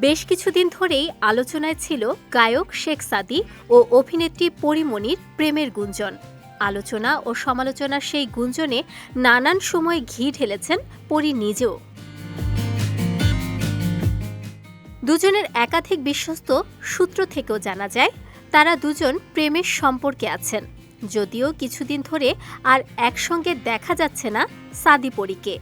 বেশ কিছুদিন ধরেই আলোচনায় ছিল গায়ক শেখ সাদি ও অভিনেত্রী পরিমণির প্রেমের গুঞ্জন। আলোচনা ও সমালোচনার সেই গুঞ্জনে নানান সময় ঘি ঢেলেছেন পরি নিজেও। দুজনের একাধিক বিশ্বস্ত সূত্র থেকেও জানা যায়, তারা দুজন প্রেমের সম্পর্কে আছেন। যদিও কিছুদিন ধরে আর একসঙ্গে দেখা যাচ্ছে না সাদি পরীকে।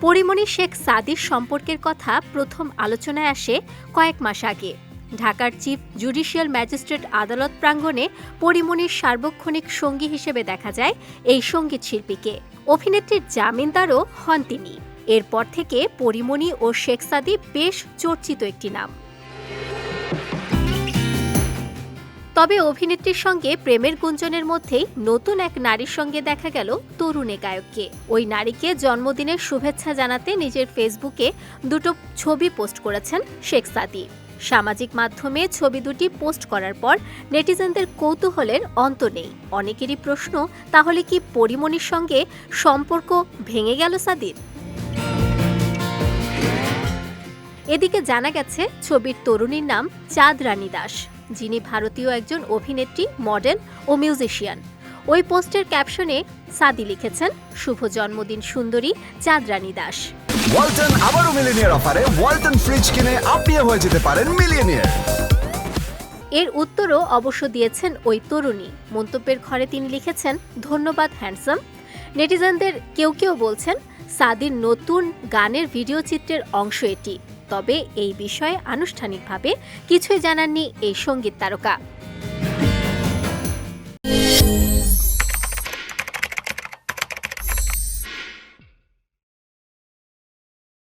পরিমণি শেখ সাদির সম্পর্কের কথা প্রথম আলোচনায় আসে কয়েক মাস আগে। ঢাকার চিফ জুডিশিয়াল ম্যাজিস্ট্রেট আদালত প্রাঙ্গণে পরিমণির সার্বক্ষণিক সঙ্গী হিসেবে দেখা যায় এই সংগীত শিল্পীকে। অভিনেত্রীর জামিনদারও হন তিনি। এরপর থেকে পরিমণি ও শেখ সাদি বেশ চর্চিত একটি নাম। তবে অভিনেত্রীর সঙ্গে প্রেমের গুঞ্জনের মধ্যেই নতুন এক নারীর সঙ্গে দেখা গেল তরুণে গায়ককে। ওই নারীকে জন্মদিনের শুভেচ্ছা জানাতে নিজের ফেসবুকে দুটো ছবি পোস্ট করেছেন শেখ সাদি। সামাজিক মাধ্যমে ছবি দুটি পোস্ট করার পর নেটিজেনদের কৌতূহলের অন্ত নেই। অনেকেরই প্রশ্ন, তাহলে কি পরিমণির সঙ্গে সম্পর্ক ভেঙে গেল সাদির? এদিকে জানা গেছে, ছবির তরুণীর নাম চাঁদ রানী দাস। যিনি ভারতীয় একজন অভিনেত্রী মডেল ও মিউজিশিয়ান। ওই পোস্টের ক্যাপশনে সাদি লিখেছেন শুভ জন্মদিন সুন্দরী চাঁদ রানী দাস। ওয়ালটন আবারও মিলিনিয়ার অফারে ওয়ালটন ফ্রিজ কিনে আপনিও হয়ে যেতে পারেন মিলিয়নিয়ার। এর উত্তরও অবশ্য দিয়েছেন ওই তরুণী। মন্তব্যের ঘরে তিনি লিখেছেন ধন্যবাদ হ্যান্ডসাম। নেটিজেনদের কেউ কেউ বলছেন সাদির নতুন গানের ভিডিও চিত্রের অংশ এটি। তবে এই বিষয়ে আনুষ্ঠানিকভাবে কিছুই জানাননি এই সংগীত তারকা।